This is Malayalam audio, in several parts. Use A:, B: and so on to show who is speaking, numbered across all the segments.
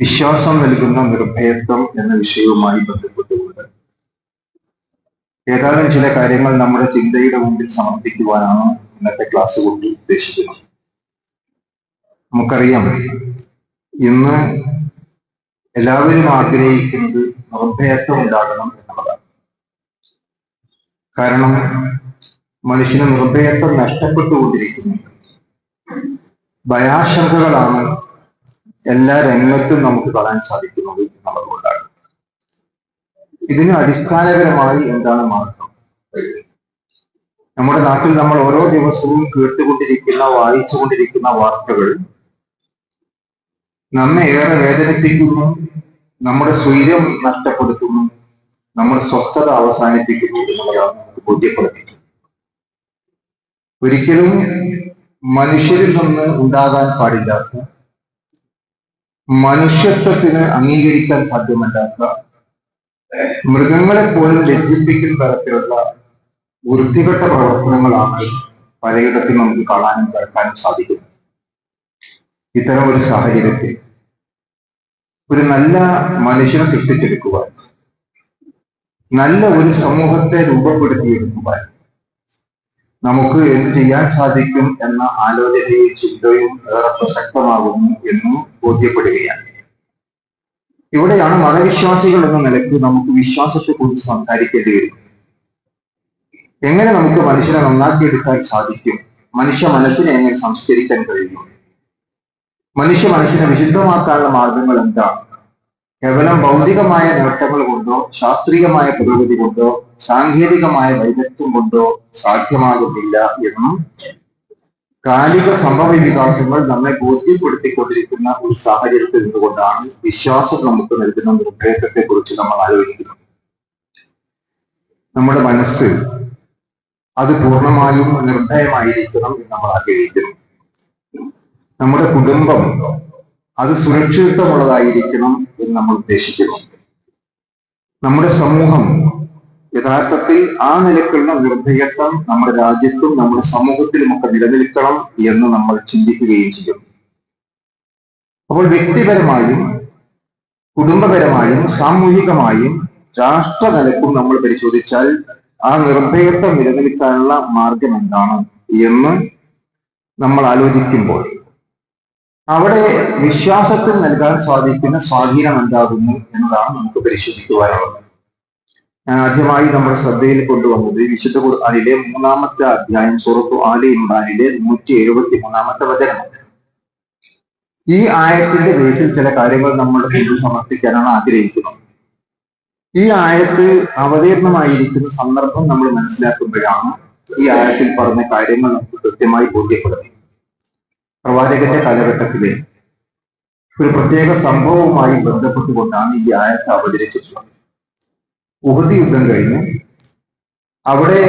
A: വിശ്വാസം നൽകുന്ന നിർഭയത്വം എന്ന വിഷയവുമായി ബന്ധപ്പെട്ടുകൊണ്ട് ഏതാനും ചില കാര്യങ്ങൾ നമ്മുടെ ചിന്തയുടെ മുമ്പിൽ സമർപ്പിക്കുവാനാണ് ഇന്നത്തെ ക്ലാസ് കൊണ്ട് ഉദ്ദേശിക്കുന്നത്. നമുക്കറിയാം ഇന്ന് എല്ലാവരും ആഗ്രഹിക്കുന്നത് നിർഭയത്വം ഉണ്ടാകണം എന്നുള്ളതാണ്. കാരണം മനുഷ്യന് നിർഭയത്വം നഷ്ടപ്പെട്ടുകൊണ്ടിരിക്കുന്നു. ഭയാശങ്കകളാണ് എല്ലാ രംഗത്തും നമുക്ക് കാണാൻ സാധിക്കുന്നത് എന്നുള്ളതുകൊണ്ടാണ് ഇതിന് അടിസ്ഥാനപരമായി എന്താണ് മാർഗം നമ്മുടെ നാട്ടിൽ നമ്മൾ ഓരോ ദിവസവും കേട്ടുകൊണ്ടിരിക്കുന്ന വായിച്ചുകൊണ്ടിരിക്കുന്ന വാർത്തകൾ നമ്മെ ഏറെ വേദനിപ്പിക്കുന്നു നമ്മുടെ സ്വൈര്യം നഷ്ടപ്പെടുത്തുന്നു നമ്മുടെ സ്വസ്ഥത അവസാനിപ്പിക്കുന്നു എന്നുള്ളതാണ് നമുക്ക് ബോധ്യപ്പെടുത്തിയത് ഒരിക്കലും മനുഷ്യരിൽ നിന്ന് ഉണ്ടാകാൻ പാടില്ലാത്ത മനുഷ്യത്വത്തിന് അംഗീകരിക്കാൻ സാധ്യമല്ലാത്ത മൃഗങ്ങളെ പോലും ലജ്ജിപ്പിക്കുന്ന തരത്തിലുള്ള വൃത്തികെട്ട പ്രവർത്തനങ്ങളാണ് പലയിടത്തും നമുക്ക് കാണാനും കേൾക്കാനും സാധിക്കുന്നത്. ഇത്തരം ഒരു സാഹചര്യത്തിൽ ഒരു നല്ല മനുഷ്യനെ സൃഷ്ടിച്ചെടുക്കുവാൻ നല്ല ഒരു സമൂഹത്തെ രൂപപ്പെടുത്തിയെടുക്കുവാൻ നമുക്ക് എന്ത് ചെയ്യാൻ സാധിക്കും എന്ന ആലോചനയും ചിന്തയും ഏറെ പ്രസക്തമാകുന്നു എന്ന് ബോധ്യപ്പെടുകയാണ്. ഇവിടെയാണ് മതവിശ്വാസികൾ എന്ന നിലയ്ക്ക് നമുക്ക് വിശ്വാസത്തെ കുറിച്ച് സംസാരിക്കേണ്ടി വരും എങ്ങനെ നമുക്ക് മനുഷ്യനെ നന്നാക്കിയെടുക്കാൻ സാധിക്കും? മനുഷ്യ മനസ്സിനെ എങ്ങനെ സംസ്കരിക്കാൻ കഴിയും? മനുഷ്യ മനസ്സിനെ വിശുദ്ധമാക്കാനുള്ള മാർഗങ്ങൾ എന്താണ്? കേവലം ഭൗതികമായ നേട്ടങ്ങൾ കൊണ്ടോ ശാസ്ത്രീയമായ പുരോഗതി കൊണ്ടോ സാങ്കേതികമായ വൈദഗ്ധ്യം കൊണ്ടോ സാധ്യമാകുന്നില്ല എന്നും കാലിക സംഭവ വികാസങ്ങൾ നമ്മെ ബോധ്യപ്പെടുത്തിക്കൊണ്ടിരിക്കുന്ന ഒരു സാഹചര്യത്തിൽ നിന്നുകൊണ്ടാണ് വിശ്വാസം നമുക്ക് നൽകുന്ന നിർദ്ദേശത്തെ കുറിച്ച് നമ്മൾ ആലോചിക്കുന്നത്. നമ്മുടെ മനസ്സ് അത് പൂർണമായും നിർഭയമായിരിക്കണം എന്ന് നമ്മൾ ആഗ്രഹിക്കുന്നു. നമ്മുടെ കുടുംബം അത് സുരക്ഷിതത്വമുള്ളതായിരിക്കണം എന്ന് നമ്മൾ ഉദ്ദേശിക്കുന്നു നമ്മുടെ സമൂഹം യഥാർത്ഥത്തിൽ ആ നിലക്കുള്ള നിർഭയത്വം നമ്മുടെ രാജ്യത്തും നമ്മുടെ സമൂഹത്തിലുമൊക്കെ നിലനിൽക്കണം എന്ന് നമ്മൾ ചിന്തിക്കുകയും ചെയ്യും. അപ്പോൾ വ്യക്തിപരമായും കുടുംബപരമായും സാമൂഹികമായും രാഷ്ട്ര നിലക്കും നമ്മൾ പരിശോധിച്ചാൽ ആ നിർഭയത്വം നിലനിൽക്കാനുള്ള മാർഗം എന്താണ് എന്ന് നമ്മൾ ആലോചിക്കുമ്പോൾ അവിടെ വിശ്വാസത്തിൽ നൽകാൻ സാധിക്കുന്ന സ്വാധീനം എന്താകുന്നു എന്നതാണ് നമുക്ക് പരിശോധിക്കുവാനുള്ളത്. ഞാൻ ആദ്യമായി നമ്മുടെ ശ്രദ്ധയിൽ കൊണ്ടുവന്നത് വിശുദ്ധ ഖുർആാനിലെ മൂന്നാമത്തെ അധ്യായം സുറത്തു ആലി ഇമ്രാനിലെ നൂറ്റി എഴുപത്തി മൂന്നാമത്തെ വചനമാണ് ഈ ആയത്തിന്റെ ബേസിൽ ചില കാര്യങ്ങൾ നമ്മുടെ മുമ്പിൽ സമർപ്പിക്കാനാണ് ആഗ്രഹിക്കുന്നത്. ഈ ആയത്ത് അവതീർണമായിരിക്കുന്ന സന്ദർഭം നമ്മൾ മനസ്സിലാക്കുമ്പോഴാണ് ഈ ആയത്തിൽ പറഞ്ഞ കാര്യങ്ങൾ നമുക്ക് കൃത്യമായി ബോധ്യപ്പെടുന്നത്. പ്രവാചകന്റെ കാലഘട്ടത്തിലെ ഒരു പ്രത്യേക സംഭവവുമായി ബന്ധപ്പെട്ടുകൊണ്ടാണ് ഈ ആയത്ത് അവതരിച്ചിട്ടുള്ളത്. ഉഹദ് യുദ്ധം കഴിഞ്ഞു. അവിടെ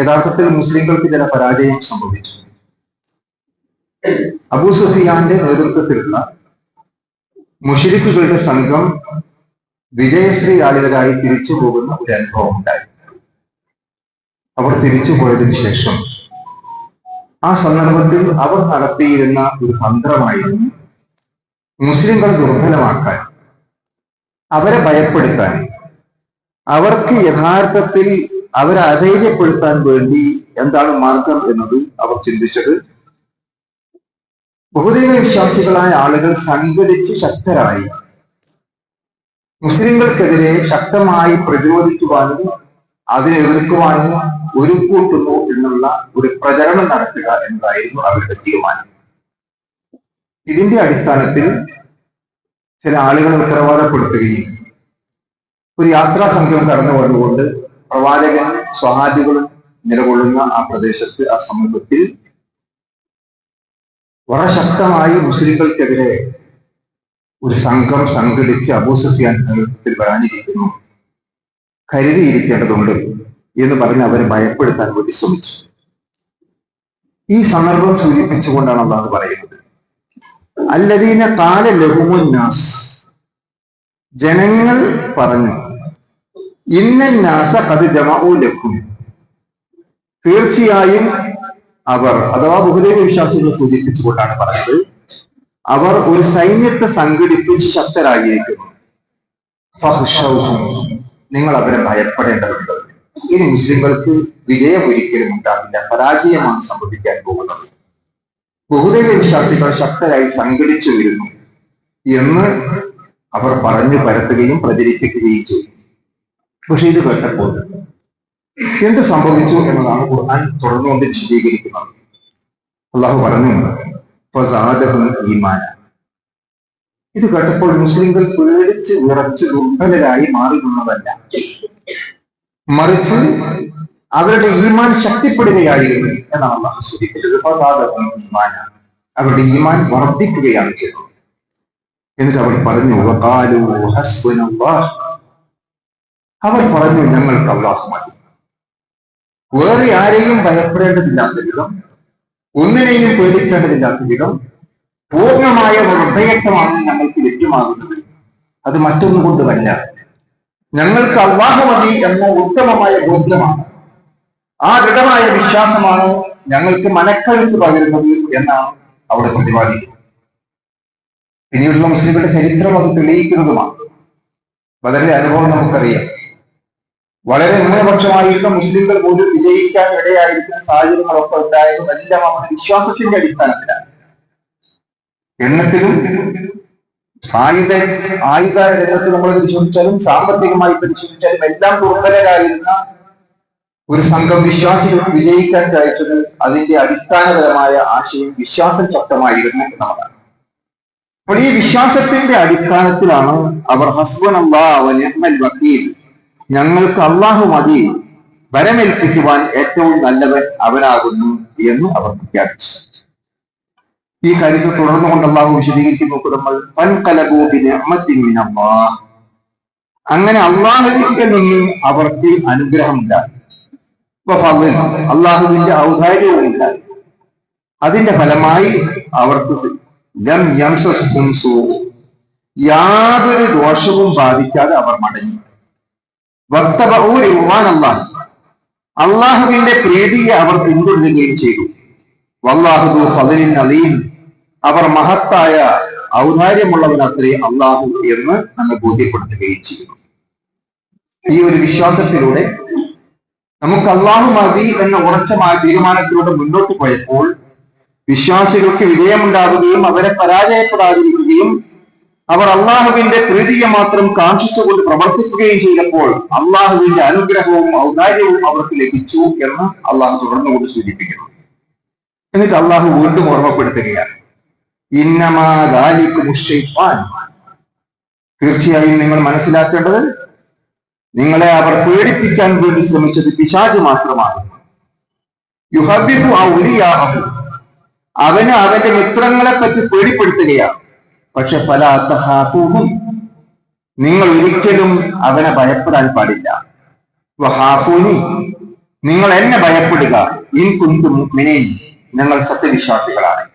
A: യഥാർത്ഥത്തിൽ മുസ്ലിങ്ങൾക്ക് ചില പരാജയം സംഭവിച്ചു. അബൂ സുഫിയാന്റെ നേതൃത്വത്തിലുള്ള മുഷരിക്കുകളുടെ സംഘം വിജയശ്രീ വിജയശ്രീലാളിതരായി തിരിച്ചു പോകുന്ന ഒരു അനുഭവം ഉണ്ടായി. അവർ തിരിച്ചു പോയതിനു ശേഷം ആ സന്ദർഭത്തിൽ അവർ നടത്തിയിരുന്ന ഒരു തന്ത്രമായിരുന്നു മുസ്ലിങ്ങളെ ദുർബലമാക്കാൻ അവരെ ഭയപ്പെടുത്താൻ അവർക്ക് യഥാർത്ഥത്തിൽ അവരെ അധൈര്യപ്പെടുത്താൻ വേണ്ടി എന്താണ് മാർഗം എന്നത് അവർ ചിന്തിച്ചത്. ബഹുദൈവ വിശ്വാസികളായ ആളുകൾ സംഘടിച്ച് ശക്തരായി. മുസ്ലിങ്ങൾക്കെതിരെ ശക്തമായി പ്രതിരോധിക്കുവാനും അതിനെ എതിർക്കുവാനും ഒരു കൂട്ടുന്നു എന്നുള്ള ഒരു പ്രചരണം നടത്തുക എന്നതായിരുന്നു അവരുടെ തീരുമാനം. ഇതിന്റെ അടിസ്ഥാനത്തിൽ ചില ആളുകളെ ഉത്തരവാദപ്പെടുത്തുകയും ഒരു യാത്രാ സംഘം കടന്നു വന്നുകൊണ്ട് പ്രവാചകനും സ്വഹാബികളും നിലകൊള്ളുന്ന ആ പ്രദേശത്ത് ആ സമൂഹത്തിൽ വളരെ ശക്തമായി മുസ്ലിങ്ങൾക്കെതിരെ ഒരു സംഘം സംഘടിച്ച് അബൂ സുഫിയാൻ നേതൃത്വത്തിൽ വരാനിരിക്കുന്നു. കരുതിയിരിക്കേണ്ടതുണ്ട് എന്ന് പറഞ്ഞ് അവരെ ഭയപ്പെടുത്താൻ വേണ്ടി ശ്രമിച്ചു. ഈ സന്ദർഭം സൂചിപ്പിച്ചുകൊണ്ടാണ് അള്ളാഹ് പറയുന്നത്. അല്ലദീന കാല ലഹുമുന്നാസ് ജനങ്ങൾ പറഞ്ഞു ഇന്നാസ തീർച്ചയായും അവർ അഥവാ ബഹുദൈവ വിശ്വാസികളെ സൂചിപ്പിച്ചുകൊണ്ടാണ് പറഞ്ഞത് അവർ ഒരു സൈന്യത്തെ സംഘടിപ്പിച്ച് ശക്തരായിരിക്കുന്നു. നിങ്ങൾ അവരെ ഭയപ്പെടേണ്ടതുണ്ട്. ഇനി മുസ്ലിങ്ങൾക്ക് വിജയം ഒരിക്കലും ഉണ്ടാവില്ല പരാജയമാണ് സംഭവിക്കാൻ പോകുന്നത്. ബഹുദൈവ വിശ്വാസികൾ ശക്തരായി സംഘടിച്ചു വരുന്നു എന്ന് അവർ പറഞ്ഞു പരത്തുകയും പ്രചരിപ്പിക്കുകയും ചെയ്തു. പക്ഷെ ഇത് കേട്ടപ്പോൾ എന്ത് സംഭവിച്ചു എന്നതാണ് ഖുർആൻ തുടർന്നുകൊണ്ട് വിശദീകരിക്കുന്നത്. അള്ളാഹു പറഞ്ഞു ഈമാന. ഇത് കേട്ടപ്പോൾ മുസ്ലിംകൾ പേടിച്ച് ഉറച്ച് ദുർബലരായി മാറി നിന്നതല്ല മറിച്ച് അവരുടെ ഈമാൻ ശക്തിപ്പെടുകയായിരുന്നു എന്നാണ് അള്ളാഹു സൂചിപ്പിച്ചത്. ഈമാന. അവരുടെ ഈമാൻ വർദ്ധിക്കുകയാണ് ചെയ്തത്. എന്നിട്ട് അവർ പറഞ്ഞു അവർ പറഞ്ഞു ഞങ്ങൾക്ക് അള്ളാഹു മതി. വേറെ ആരെയും ഭയപ്പെടേണ്ടതില്ലാത്ത വിധം ഒന്നിനെയും പേടിക്കേണ്ടതില്ലാത്ത വിധം പൂർണമായ നിർഭയത്വമാണ് ഞങ്ങൾക്ക് ലഭ്യമാകുന്നത്. അത് മറ്റൊന്നും കൊണ്ടുമല്ല. ഞങ്ങൾക്ക് അള്ളാഹു മതി എന്ന ഉത്തമമായ ബോധ്യമാണ് ആ ദൃഢമായ വിശ്വാസമാണ് ഞങ്ങൾക്ക് മനക്കരുത്ത് പകരുന്നത് എന്നാണ് അവിടെ പ്രതിപാദിക്കുന്നത്. പിന്നീടുള്ള മുസ്ലിങ്ങളുടെ ചരിത്രം അത് തെളിയിക്കുന്നതുമാണ്. വളരെ അനുഭവം നമുക്കറിയാം. വളരെ ന്യൂനപക്ഷമായിരുന്ന മുസ്ലിങ്ങൾ പോലും വിജയിക്കാൻ ഇടയായിരിക്കുന്ന സാഹചര്യങ്ങളൊക്കെ ഉണ്ടായതും എല്ലാം അവരുടെ വിശ്വാസത്തിന്റെ അടിസ്ഥാനത്തിലാണ്. എണ്ണത്തിലും ആയുധ ആയുധ രംഗത്ത് നമ്മൾ പരിശോധിച്ചാലും സാമ്പത്തികമായി പരിശോധിച്ചാലും എല്ലാം ദുർബലരായിരുന്ന ഒരു സംഘം വിശ്വാസികൾ വിജയിക്കാൻ കഴിച്ചത് അതിന്റെ അടിസ്ഥാനപരമായ ആശയം വിശ്വാസം ശക്തമായിരുന്നു എന്നതാണ് അപ്പോൾ ഈ വിശ്വാസത്തിന്റെ അടിസ്ഥാനത്തിലാണ് അവർ ഹസ്ബൻ അള്ളാഹ് വക്കീൽ ഞങ്ങൾക്ക് അള്ളാഹു മതി. വരമേൽപ്പിക്കുവാൻ ഏറ്റവും നല്ലവൻ അവനാകുന്നു എന്ന് അവർ പ്രഖ്യാപിച്ചു. ഈ കാര്യത്തെ തുടർന്നു തുടർന്നുകൊണ്ട് അള്ളാഹു വിശദീകരിക്കുന്നു നമ്മൾ. അങ്ങനെ അള്ളാഹുവിന്റെ നിന്ന് അവർക്ക് അനുഗ്രഹമുണ്ടായി അള്ളാഹുവിന്റെ ഔദാര്യവും ഉണ്ടായി. അതിന്റെ ഫലമായി അവർക്ക്. യാതൊരു ദോഷവും ബാധിക്കാതെ അവർ മടങ്ങി. അള്ളാഹുവിന്റെ പ്രീതിയെ അവർ പിന്തുടരുകയും ചെയ്തു. വല്ലാഹുദു ഫദലിൻ അലീം. അവർ മഹത്തായ ഔദാര്യമുള്ളവനത്രേ അള്ളാഹു എന്ന് നമ്മെ ബോധ്യപ്പെടുത്തുകയും ചെയ്യുന്നു ഈ ഒരു വിശ്വാസത്തിലൂടെ നമുക്ക് അള്ളാഹു മതി എന്ന ഉറച്ചമായ തീരുമാനത്തിലൂടെ മുന്നോട്ട് പോയപ്പോൾ വിശ്വാസികൾക്ക് വിജയമുണ്ടാവുകയും അവരെ പരാജയപ്പെടാതിരിക്കുകയും അവർ അള്ളാഹുവിന്റെ പ്രീതിയെ മാത്രം കാക്ഷിച്ചുകൊണ്ട് പ്രവർത്തിക്കുകയും ചെയ്തപ്പോൾ അള്ളാഹുവിന്റെ അനുഗ്രഹവും ഔദാര്യവും അവർക്ക് ലഭിച്ചു എന്ന് അള്ളാഹു തുടർന്നുകൊണ്ട് സൂചിപ്പിക്കുന്നു. എന്നിട്ട് അള്ളാഹു വീണ്ടും ഓർമ്മപ്പെടുത്തുകയാണ്. തീർച്ചയായും നിങ്ങൾ മനസ്സിലാക്കേണ്ടത് നിങ്ങളെ അവർ പേടിപ്പിക്കാൻ വേണ്ടി ശ്രമിച്ചത് പിശാജ് മാത്രമാണ്. യുഹബിഫു ഔലിയാഹു. അവന് അവന്റെ മിത്രങ്ങളെ പറ്റി പേടിപ്പെടുത്തുകയാണ്. പക്ഷെ പല അത്തഹാഫുഹും നിങ്ങൾ ഒരിക്കലും അവനെ ഭയപ്പെടാൻ പാടില്ല. വഹാഫൂനി നിങ്ങൾ എന്നെ ഭയപ്പെടുക. ഇൻ കുന്തു മിനൈൻ ഞങ്ങൾ സത്യവിശ്വാസികളാണ്.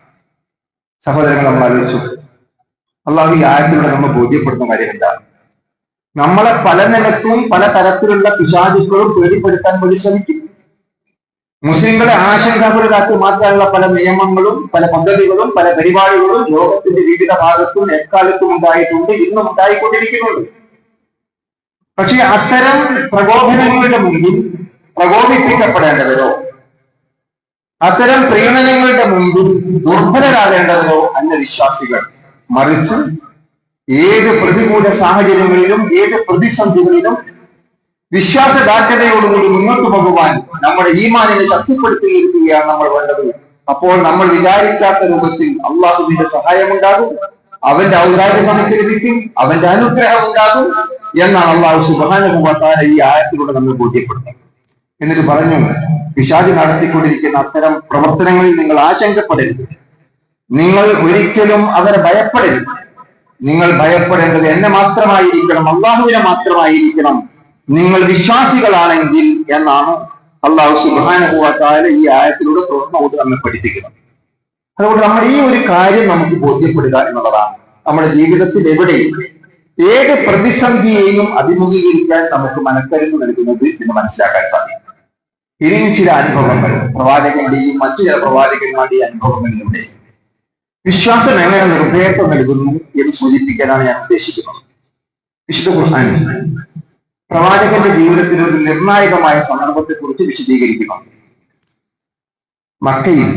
A: സഹോദരങ്ങൾ നമ്മൾ ആലോചിച്ചു. അള്ളാഹു ഈ ആയത്തിലൂടെ നമ്മൾ ബോധ്യപ്പെടുന്ന കാര്യം എന്താണ് നമ്മളെ പല നിലത്തും പല തരത്തിലുള്ള പിശാചുക്കളും പേടിപ്പെടുത്താൻ വേണ്ടി ശ്രമിക്കും. മുസ്ലിങ്ങളെ ആശങ്കാകുലരാക്കി മാറ്റാനുള്ള പല നിയമങ്ങളും പല പദ്ധതികളും പല പരിപാടികളും ലോകത്തിന്റെ വിവിധ ഭാഗത്തും എക്കാലത്തും ഉണ്ടായിട്ടുണ്ട് ഇന്നും ഉണ്ടായിക്കൊണ്ടിരിക്കുന്നുണ്ട്. പക്ഷെ അത്തരം പ്രകോപനങ്ങളുടെ മുമ്പിൽ പ്രകോപിപ്പിക്കപ്പെടേണ്ടവരോ അത്തരം പ്രീണനങ്ങളുടെ മുമ്പിൽ ദുർബലരാകേണ്ടവരോ അല്ല വിശ്വാസികൾ? മറിച്ച് ഏത് പ്രതികൂല സാഹചര്യങ്ങളിലും ഏത് പ്രതിസന്ധികളിലും വിശ്വാസദാർഢ്യതയോടുകൂടി മുന്നോട്ട് പോകുവാൻ നമ്മുടെ ഈമാനിനെ ശക്തിപ്പെടുത്തിയിരിക്കുകയാണ് നമ്മൾ വേണ്ടത്. അപ്പോൾ നമ്മൾ വിചാരിക്കാത്ത രൂപത്തിൽ അള്ളാഹുവിന്റെ സഹായമുണ്ടാകും. അവന്റെ ഔദാര്യം നമുക്ക് ലഭിക്കും. അവന്റെ അനുഗ്രഹം ഉണ്ടാകും എന്നാണ് അള്ളാഹു സുബാനുഭവത്താല ഈ ആയത്തിലൂടെ നമ്മൾ ബോധ്യപ്പെടുന്നത് എന്നിട്ട് പറഞ്ഞു പിശാചി നടത്തിക്കൊണ്ടിരിക്കുന്ന അത്തരം പ്രവർത്തനങ്ങളിൽ നിങ്ങൾ ആശങ്കപ്പെടരുത്. നിങ്ങൾ ഒരിക്കലും അവരെ ഭയപ്പെടരുത്. നിങ്ങൾ ഭയപ്പെടേണ്ടത് എന്നെ മാത്രമായിരിക്കണം അള്ളാഹുവിനെ മാത്രമായിരിക്കണം നിങ്ങൾ വിശ്വാസികളാണെങ്കിൽ എന്നാണ് അള്ളാഹു സുബാനുഭവത്താല ഈ ആയത്തിലൂടെ തുറന്നുകൊണ്ട് നമ്മെ പഠിപ്പിക്കുന്നത്. അതുകൊണ്ട് നമ്മുടെ ഈ ഒരു കാര്യം നമുക്ക് ബോധ്യപ്പെടുക എന്നുള്ളതാണ്. നമ്മുടെ ജീവിതത്തിൽ എവിടെയും ഏത് പ്രതിസന്ധിയെയും അഭിമുഖീകരിക്കാൻ നമുക്ക് മനക്കരുന്ന് നൽകുന്നത് എന്ന് മനസ്സിലാക്കാൻ സാധിക്കും. ഇനിയും ചില അനുഭവങ്ങൾ പ്രവാചകന്റെയും മറ്റു ചില പ്രവാചകന്മാരുടെയും അനുഭവങ്ങളിലൂടെ വിശ്വാസം എങ്ങനെ നിർഭയത്വം നൽകുന്നു എന്ന് സൂചിപ്പിക്കാനാണ് ഞാൻ ഉദ്ദേശിക്കുന്നത്. വിശുദ്ധ ഖുർആൻ. പ്രവാചകന്റെ ജീവിതത്തിൽ ഒരു നിർണായകമായ സന്ദർഭത്തെ കുറിച്ച് വിശദീകരിക്കുന്നു. മക്കയിൽ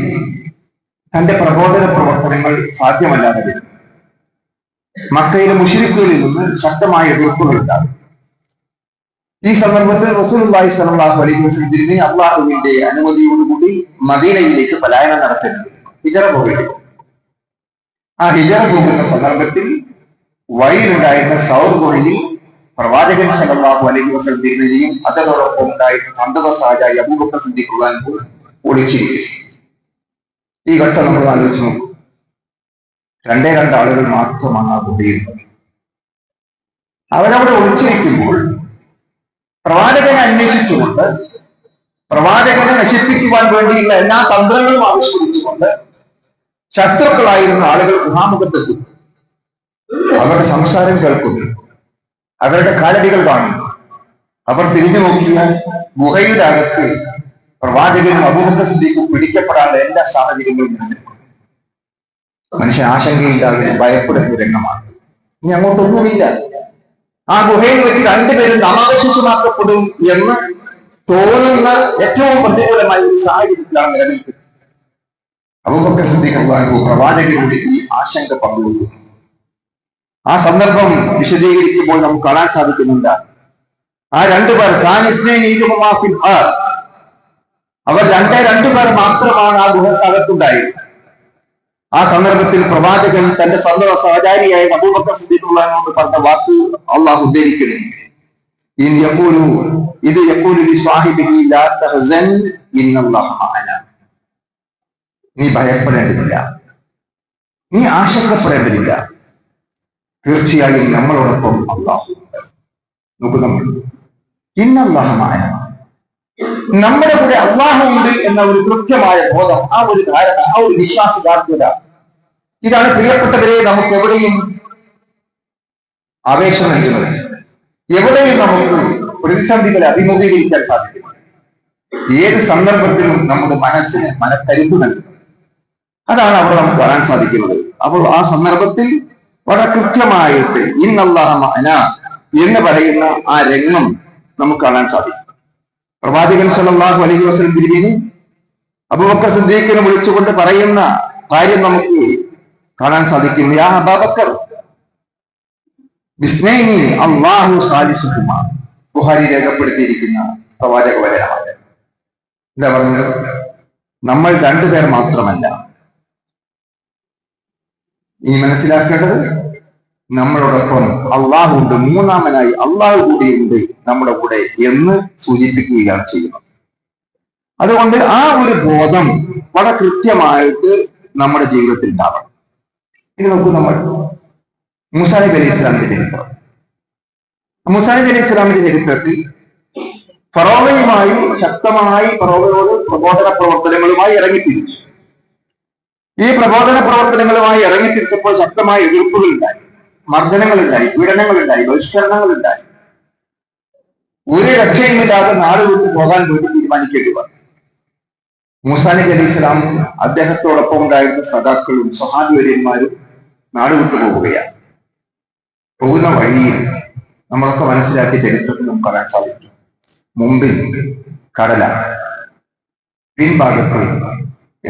A: തന്റെ പ്രബോധന പ്രവർത്തനങ്ങൾ സാധ്യമല്ലാതെ വരും. മക്കയിലെ മുഷിരിക്കുകളിൽ നിന്ന് ശക്തമായ എതിർപ്പുകൾ ഉണ്ടാകും. ഈ സന്ദർഭത്തിൽ റസൂലുള്ളാഹി സ്വല്ലല്ലാഹു അലൈഹി വസല്ലം തിരിഞ്ഞ് അള്ളാഹുവിന്റെ അനുമതിയോടുകൂടി മദീനയിലേക്ക് പലായനം നടത്തരുത് ഹിജറ പോകരുത് ആ ഹിജറ പോകുന്ന സന്ദർഭത്തിൽ വഴിയിലുണ്ടായിരുന്ന സൗർ ഗുഹയിൽ പ്രവാചകൻ സല്ലല്ലാഹു അലൈഹി വസല്ലം തിരുമേനിയും അതോടൊപ്പം ഉണ്ടായിരുന്ന സന്തത സഹചാരി അബൂബക്കർ സിദ്ദീഖ് ഒളിച്ചിരിക്കും ഈ ഘട്ടം നമ്മൾ ആലോചിച്ച് നോക്കും. രണ്ടേ രണ്ട് ആളുകൾ മാത്രമാണ് ആ ഗുഹയിൽ അവരവിടെ ഒളിച്ചിരിക്കുമ്പോൾ പ്രവാചകനെ അന്വേഷിച്ചുകൊണ്ട് പ്രവാചകനെ നശിപ്പിക്കുവാൻ വേണ്ടിയുള്ള എല്ലാ തന്ത്രങ്ങളും ആവിഷ്കരിച്ചുകൊണ്ട് ശത്രുക്കളായിരുന്ന ആളുകൾ ഗുഹാമുഖത്തെത്തുന്നു. അവരുടെ സംസാരം കേൾക്കുന്നു. അവരുടെ കാലടികൾ കാണും. അവർ തിരിഞ്ഞു നോക്കിയാൽ ഗുഹയുടെ അകത്ത് പ്രവാചകനും അബൂബക്കർ സ്ഥിതിക്കും പിടിക്കപ്പെടാനുള്ള എല്ലാ സാഹചര്യങ്ങളും നിലനിൽക്കുന്നു മനുഷ്യൻ ആശങ്കയില്ലാതെ ഭയപ്പെടുന്ന രംഗമാണ്. ഇനി അങ്ങോട്ടൊന്നുമില്ല. ആ ഗുഹയിൽ വെച്ച് രണ്ടുപേരും നാമാവശേഷമാക്കപ്പെടും എന്ന് തോന്നുന്ന ഏറ്റവും പ്രതികൂലമായ ഒരു സാഹചര്യത്തിലാണ് നിലനിൽക്കുന്നത്. സിദ്ദീഖ് അള്ളാഹു പ്രവാചകരുടെ ഈ ആശങ്ക പങ്കുവെക്കുന്നു. ആ സന്ദർഭം വിശദീകരിക്കുമ്പോൾ നമുക്ക് കാണാൻ സാധിക്കുന്നുണ്ട്. ആ രണ്ടു പേർ ആർ അവർ രണ്ടേ രണ്ടു പേർ മാത്രമാണ് ആ ഗുഹക്കകത്തുണ്ടായത് ആ സന്ദർഭത്തിൽ പ്രവാചകൻ തന്റെ സന്ദർഭ സഹചാരിയായ അബൂബക്കർ സിദ്ദീഖുള്ളതിനോട് പറഞ്ഞ വാക്ക് അള്ളാഹു യഖൂലു ഇത് യഖൂലു ലി ഇന്നല്ലാഹ നീ ഭയപ്പെടേണ്ടതില്ല. നീ ആശങ്കപ്പെടേണ്ടതില്ല. തീർച്ചയായും നമ്മളോടൊപ്പം അള്ളാഹു. നോക്കൂ നമ്മൾ. ഇന്നല്ലാഹമായ നമ്മുടെ കൂടെ അള്ളാഹു ഉണ്ട് എന്ന ഒരു കൃത്യമായ ബോധം ആ ഒരു ധാരണ ആ ഒരു വിശ്വാസദാർഢ്യത ഇതാണ് പ്രിയപ്പെട്ടവരെ നമുക്ക് എവിടെയും ആവേശം നൽകുന്നത്. എവിടെയും നമുക്ക് പ്രതിസന്ധികളെ അഭിമുഖീകരിക്കാൻ സാധിക്കും. ഏത് സന്ദർഭത്തിലും നമ്മുടെ മനസ്സിന് മനക്കരുത്ത് നൽകുന്നത് അതാണ് അവിടെ നമുക്ക് കാണാൻ സാധിക്കുന്നത്. അപ്പോൾ ആ സന്ദർഭത്തിൽ വളരെ കൃത്യമായിട്ട് ഇന്നല്ലാഹ അന എന്ന് പറയുന്ന ആ രംഗം നമുക്ക് കാണാൻ സാധിക്കും. പ്രവാചകൻ സല്ലല്ലാഹു അലഹി വസ്ലം തിരുമേനി അബൂബക്കർ സിദ്ദീഖിനെ വിളിച്ചുകൊണ്ട് പറയുന്ന കാര്യം നമുക്ക് കാണാൻ സാധിക്കും. യാ അബൂബക്കർ ബിസ്നൈനി അല്ലാഹു സാലിസുഹുമ. ബുഹാരി രേഖപ്പെടുത്തിയിരിക്കുന്ന പ്രവാചക വചനമാണ്. എന്താ പറഞ്ഞത്? നമ്മൾ രണ്ടുപേർ മാത്രമല്ല. ഈ മനസ്സിലാക്കേണ്ടത് നമ്മളോടൊപ്പം അള്ളാഹു ഉണ്ട് മൂന്നാമനായി അള്ളാഹു കൂടിയുണ്ട് നമ്മുടെ കൂടെ എന്ന് സൂചിപ്പിക്കുകയാണ് ചെയ്യുന്നത്. അതുകൊണ്ട് ആ ഒരു ബോധം വളരെ കൃത്യമായിട്ട് നമ്മുടെ ജീവിതത്തിൽ ഉണ്ടാവണം. ഇനി നോക്കൂ നമ്മൾ മുസാലിബ് അലി ഇസ്ലാമിന്റെ ചരിത്രം. മുസാലിബ് അലി ഇസ്ലാമിന്റെ ചരിത്രത്തിൽ ഫറോവയുമായി ശക്തമായി ഫറോവയോട് പ്രബോധന പ്രവർത്തനങ്ങളുമായി ഇറങ്ങിത്തിരിച്ചു. ഈ പ്രബോധന പ്രവർത്തനങ്ങളുമായി ഇറങ്ങിത്തിരിച്ചപ്പോൾ ശക്തമായ എതിർപ്പുകൾ ഉണ്ടായി. മർദ്ദനങ്ങളുണ്ടായി പീഡനങ്ങളുണ്ടായി ബഹിഷ്കരണങ്ങളുണ്ടായി. ഒരു രക്ഷയുമില്ലാതെ നാട് വിട്ടു പോകാൻ വേണ്ടി തീരുമാനിക്കേണ്ടി വന്നു. മൂസാനബി അലി ഇസ്ലാം അദ്ദേഹത്തോടൊപ്പം ഉണ്ടായിരുന്ന സഖാക്കളും സ്വഹാബിവര്യന്മാരും നാട് വിട്ടു പോവുകയാണ്. പോകുന്ന വഴിയിൽ നമ്മളൊക്കെ മനസ്സിലാക്കിയ ചരിത്രത്തിൽ നമുക്ക് കാണാൻ സാധിക്കും. മുമ്പിൽ കടല പിൻഭാഗത്ത്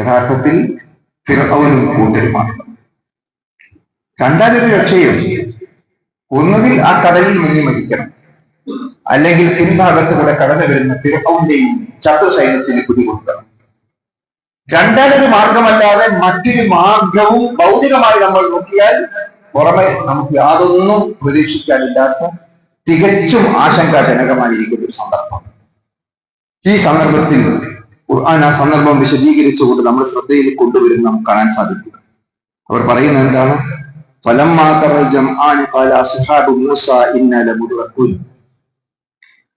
A: യഥാർത്ഥത്തിൽ ഫിറൌനും കൂട്ടരുമാണ്. രണ്ടാമതൊരു രക്ഷയും. ഒന്നുകിൽ ആ കടലിൽ മുങ്ങി മരിക്കണം. അല്ലെങ്കിൽ പിൻഭാഗത്ത് കൂടെ കടന്നു വരുന്ന ഫിറൌന്റെയും ശത്രു സൈന്യത്തിന് പിടികൊടുക്കണം രണ്ടാമതൊരു മാർഗമല്ലാതെ മറ്റൊരു മാർഗവും ഭൗതികമായി നമ്മൾ നോക്കിയാൽ പുറമെ നമുക്ക് യാതൊന്നും പ്രതീക്ഷിക്കാനില്ലാത്ത തികച്ചും ആശങ്കാജനകമായിരിക്കുന്ന ഒരു സന്ദർഭം. ഈ സന്ദർഭത്തിൽ ആ സന്ദർഭം വിശദീകരിച്ചുകൊണ്ട് നമ്മൾ ശ്രദ്ധയിൽ കൊണ്ടുവരുന്ന നമുക്ക് കാണാൻ സാധിക്കും. അവർ പറയുന്നത് എന്താണ്?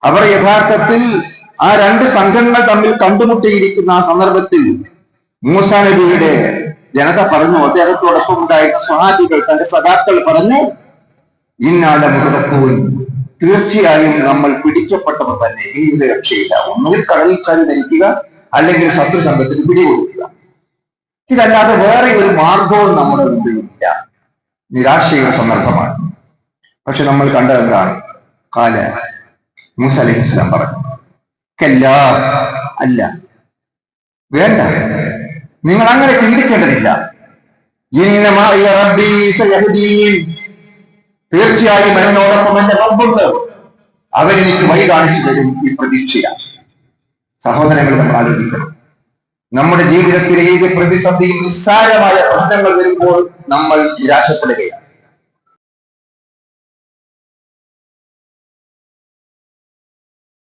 A: അവർ യഥാർത്ഥത്തിൽ ആ രണ്ട് സംഘങ്ങൾ തമ്മിൽ കണ്ടുമുട്ടിയിരിക്കുന്ന ആ സന്ദർഭത്തിൽ മൂസ നബിയുടെ ജനത പറഞ്ഞു അദ്ദേഹത്തോടൊപ്പം ഉണ്ടായിരുന്ന സ്വഹാബികൾ തന്റെ സഖാക്കൾ പറഞ്ഞു ഇന്നാലെ മുതലക്കൂൻ തീർച്ചയായും നമ്മൾ പിടിക്കപ്പെട്ടവർ തന്നെ. ഈ രക്ഷയില്ല. ഒന്നുകിൽ കടലിൽ ചാടി ധരിക്കുക അല്ലെങ്കിൽ ശത്രു സംഘത്തിന് പിടികൊടുക്കുക. ഇതല്ലാതെ വേറെ ഒരു മാർഗവും നമ്മുടെ മുമ്പിൽ ഇല്ല നിരാശയുടെ സന്ദർഭമാണ്. പക്ഷെ നമ്മൾ കണ്ടത് എന്താണ്? കാല മൂസ അലൈഹി പറഞ്ഞു കല്ല അല്ല. വേണ്ട. നിങ്ങൾ അങ്ങനെ ചിന്തിക്കേണ്ടതില്ല. തീർച്ചയായും എന്നോടൊപ്പം എന്റെ റബ്ബുണ്ട്. അവരെനിക്ക് വഴി കാണിച്ചു തരും ഈ പ്രതീക്ഷയാണ്. സഹോദരങ്ങൾ നമ്മൾ ആലോചിക്കണം. നമ്മുടെ ജീവിതത്തിലെ ഏത് പ്രതിസന്ധിയും നിസ്സാരമായ ബന്ധങ്ങൾ വരുമ്പോൾ നമ്മൾ നിരാശപ്പെടുകയാണ്.